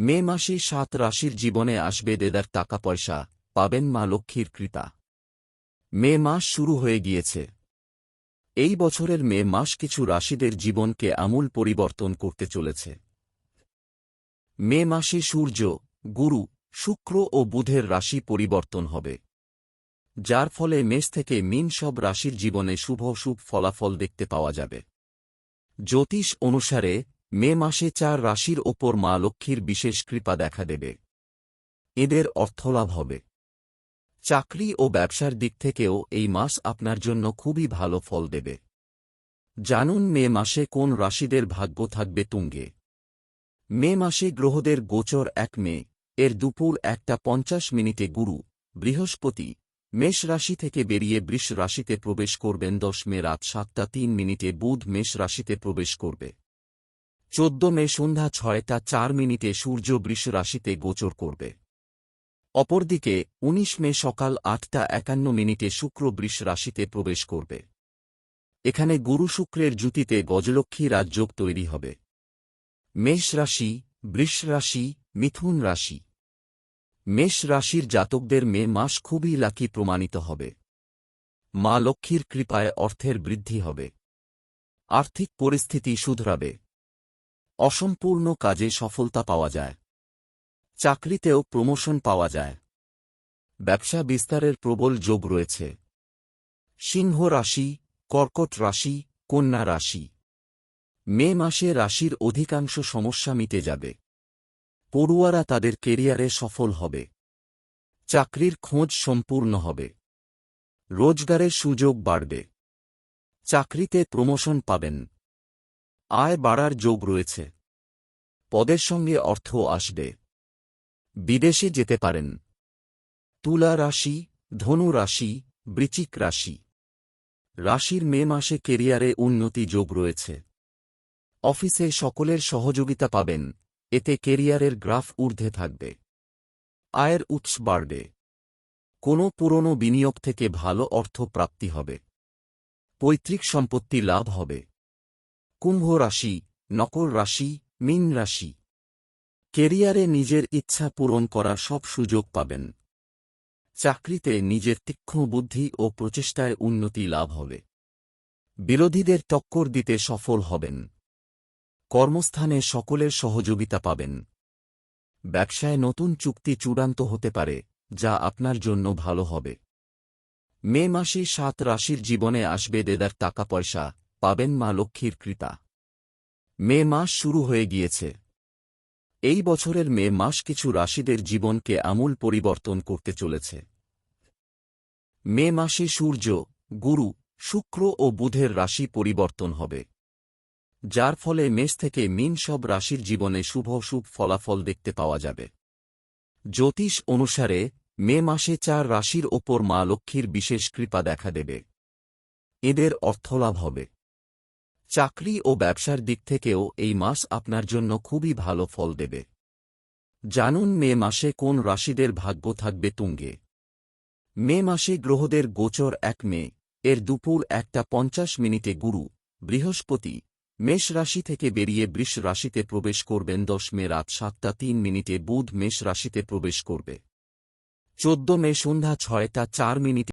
মে মাসে সাত রাশির জীবনে আসবে দেদার টাকা পয়সা, পাবেন মা লক্ষ্মীর কৃপা। মে মাস শুরু হয়ে গিয়েছে। এই বছরের মে মাস কিছু রাশিদের জীবনকে আমূল পরিবর্তন করতে চলেছে। মে মাসে সূর্য, গুরু, শুক্র ও বুধের রাশি পরিবর্তন হবে। যার ফলে মেষ থেকে মিন সব রাশির জীবনে শুভ শুভ ফলাফল দেখতে পাওয়া যাবে। জ্যোতিষ অনুসারে মে মাসে চার রাশির ওপর মা লক্ষ্মীর বিশেষ কৃপা দেখা দেবে। এদের অর্থলাভ হবে। চাকরি ও ব্যবসার দিক থেকেও এই মাস আপনার জন্য খুবই ভালো ফল দেবে। জানুন মে মাসে কোন রাশিদের ভাগ্য থাকবে তুঙ্গে। মে মাসে গ্রহদের গোচর এক মে, এর দুপুর একটা পঞ্চাশ মিনিটে গুরু, বৃহস্পতি, মেষ রাশি থেকে বেরিয়ে বৃষ রাশিতে প্রবেশ করবেন দশ মে রাত সাতটা তিন মিনিটে বুধ মেষ রাশিতে প্রবেশ করবে। চোদ্দ মে সন্ধ্যা ছয়টা চার মিনিটে সূর্য বৃষ রাশিতে গোচর করবে। অপরদিকে ১৯ মে সকাল আটটা একান্ন মিনিটে শুক্র বৃষ রাশিতে প্রবেশ করবে। এখানে গুরু শুক্রের জুতিতে গজলক্ষ্মী রাজযোগ তৈরি হবে। মেষ রাশি, বৃষ রাশি, মিথুন রাশি। মেষ রাশির জাতকদের মে মাস খুবই লাকি প্রমাণিত হবে। মা লক্ষ্মীর কৃপায় অর্থের বৃদ্ধি হবে। আর্থিক পরিস্থিতি শুধরাবে। অসম্পূর্ণ কাজে সফলতা পাওয়া যায়। চাকরিতেও প্রমোশন পাওয়া যায়। ব্যবসা বিস্তারের প্রবল যোগ রয়েছে। সিংহ রাশি, কর্কট রাশি, কন্যা রাশি। মে মাসে রাশির অধিকাংশ সমস্যা মিটে যাবে। পড়ুয়ারা তাদের কেরিয়ারে সফল হবে। চাকরির খোঁজ সম্পূর্ণ হবে। রোজগারের সুযোগ বাড়বে। চাকরিতে প্রমোশন পাবেন। আয় বাড়ার যোগ রয়েছে। পদের সঙ্গে অর্থ আসবে। বিদেশে যেতে পারেন। তুলা রাশি, ধনু রাশি, বৃচিক রাশি। রাশির মে মাসে কেরিয়ারে উন্নতি যোগ রয়েছে। অফিসে সকলের সহযোগিতা পাবেন। এতে কেরিয়ারের গ্রাফ ঊর্ধ্বে থাকবে। আয়ের উৎস বাড়বে। কোনো পুরনো বিনিয়োগ থেকে ভালো অর্থ প্রাপ্তি হবে। পৈতৃক সম্পত্তি লাভ হবে। কুম্ভ রাশি নকর রাশি, মিন রাশি। কেরিয়ারে নিজের ইচ্ছা পূরণ করার সব সুযোগ পাবেন। চাকরিতে নিজের তীক্ষ্ণ বুদ্ধি ও প্রচেষ্টায় উন্নতি লাভ হবে। বিরোধীদের টক্কর দিতে সফল হবেন। কর্মস্থানে সকলের সহযোগিতা পাবেন। ব্যবসায় নতুন চুক্তি চূড়ান্ত হতে পারে, যা আপনার জন্য ভালো হবে। মে মাসে সাত রাশির জীবনে আসবে দেদার টাকা পয়সা পাবেন মা লক্ষ্মীর কৃপা। মে মাস শুরু হয়ে গিয়েছে। এই বছরের মে মাস কিছু রাশিদের জীবনকে আমূল পরিবর্তন করতে চলেছে। মে মাসে সূর্য, গুরু, শুক্র ও বুধের রাশি পরিবর্তন হবে। যার ফলে মেষ থেকে মিন সব রাশির জীবনে শুভ শুভ ফলাফল দেখতে পাওয়া যাবে। জ্যোতিষ অনুসারে মে মাসে চার রাশির ওপর মা লক্ষ্মীর বিশেষ কৃপা দেখা দেবে। এদের অর্থলাভ হবে। চাকরি ও ব্যবসার দিক থেকেও এই মাস আপনার জন্য খুবই ভালো ফল দেবে। জানুন মে মাসে কোন রাশিদের ভাগ্য থাকবে তুঙ্গে। মে মাসে গ্রহদের গোচর এক মে, এর দুপুর একটা পঞ্চাশ মিনিটে গুরু, বৃহস্পতি, মেষ রাশি থেকে বেরিয়ে বৃষ রাশিতে প্রবেশ করবেন দশ মে রাত সাতটা তিন মিনিটে বুধ মেষ রাশিতে প্রবেশ করবে। চোদ্দ মে সন্ধ্যা ছয়টা চার মিনিটে